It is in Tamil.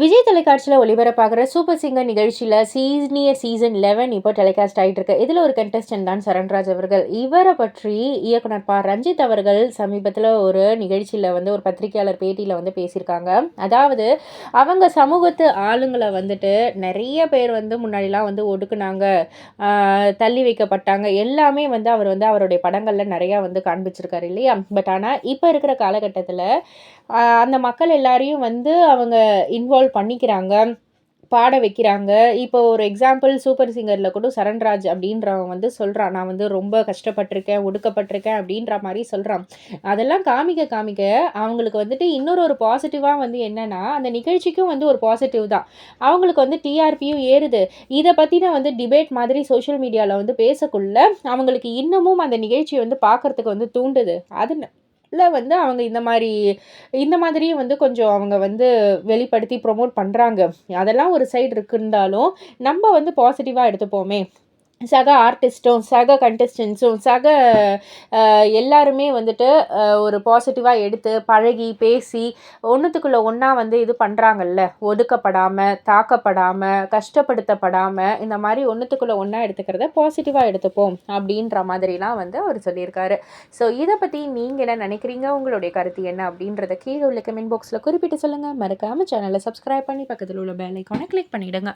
விஜய் தொலைக்காட்சியில் ஒளிபரப்பாகிற சூப்பர் சிங்கர் நிகழ்ச்சியில் சீனியர் சீசன் லெவன் இப்போ டெலிகாஸ்ட் ஆகிட்டு இருக்கு. இதில் ஒரு கண்டஸ்டன்ட் தான் சரண்ராஜ் அவர்கள். இவரை பற்றி இயக்குனர் பா. ரஞ்சித் அவர்கள் சமீபத்தில் ஒரு நிகழ்ச்சியில் வந்து ஒரு பத்திரிகையாளர் பேட்டியில் வந்து பேசியிருக்காங்க. அதாவது அவங்க சமூகத்து ஆளுங்களை வந்துட்டு நிறைய பேர் வந்து முன்னாடிலாம் வந்து ஒடுக்குனாங்க. தள்ளி வைக்கப்பட்டாங்க. எல்லாமே வந்து அவர் வந்து அவருடைய படங்களில் நிறையா வந்து காண்பிச்சிருக்காரு இல்லையா? பட் ஆனால் இப்போ இருக்கிற காலகட்டத்தில் அந்த மக்கள் எல்லாரையும் வந்து அவங்க இன்வால்வ் பண்ணிக்கிறாங்க பாட வைக்கிறாங்க. இப்போ ஒரு எக்ஸாம்பிள் சூப்பர் சிங்கரில் கூட சரண்ராஜ் அப்படின்றவன் வந்து சொல்கிறான் நான் வந்து ரொம்ப கஷ்டப்பட்டிருக்கேன் ஒடுக்கப்பட்டிருக்கேன் அப்படின்ற மாதிரி சொல்கிறான் அதெல்லாம் காமிக்க காமிக்க அவங்களுக்கு வந்துட்டு இன்னொரு ஒரு பாசிட்டிவாக வந்து என்னென்னா அந்த நிகழ்ச்சிக்கும் வந்து ஒரு பாசிட்டிவ் தான். அவங்களுக்கு வந்து டிஆர்பியும் ஏறுது. இதை பற்றின வந்து டிபேட் மாதிரி சோஷியல் மீடியாவில் வந்து பேசக்குள்ள அவங்களுக்கு இன்னமும் அந்த நிகழ்ச்சியை வந்து பார்க்குறதுக்கு வந்து தூண்டுது. அது வந்து அவங்க இந்த மாதிரி இந்த மாதிரியும் வந்து கொஞ்சம் அவங்க வந்து வெளிப்படுத்தி ப்ரொமோட் பண்ணுறாங்க அதெல்லாம் ஒரு சைடு இருக்குந்தாலும் நம்ம வந்து பாசிட்டிவாக எடுத்துப்போமே. சக ஆர்டிஸ்ட்டும் சக கண்டஸ்டன்ஸும் சக எல்லாருமே வந்துட்டு ஒரு பாசிட்டிவாக எடுத்து பழகி பேசி ஒன்றுத்துக்குள்ளே ஒன்றா வந்து இது பண்ணுறாங்கல்ல ஒதுக்கப்படாமல் தாக்கப்படாமல் கஷ்டப்படுத்தப்படாமல் இந்த மாதிரி ஒன்றுத்துக்குள்ளே ஒன்றா எடுத்துக்கிறத பாசிட்டிவாக எடுத்துப்போம் அப்படின்ற மாதிரிலாம் வந்து அவர் சொல்லியிருக்காரு. ஸோ இதை பற்றி நீங்கள் என்ன நினைக்கிறீங்க? உங்களுடைய கருத்து என்ன அப்படின்றத கீழே உள்ள கமெண்ட் பாக்ஸில் குறிப்பிட்டு சொல்லுங்கள் மறக்காமல் சேனலை சப்ஸ்கிரைப் பண்ணி பக்கத்தில் உள்ள பெல் ஐக்கானை கிளிக் பண்ணிவிடுங்க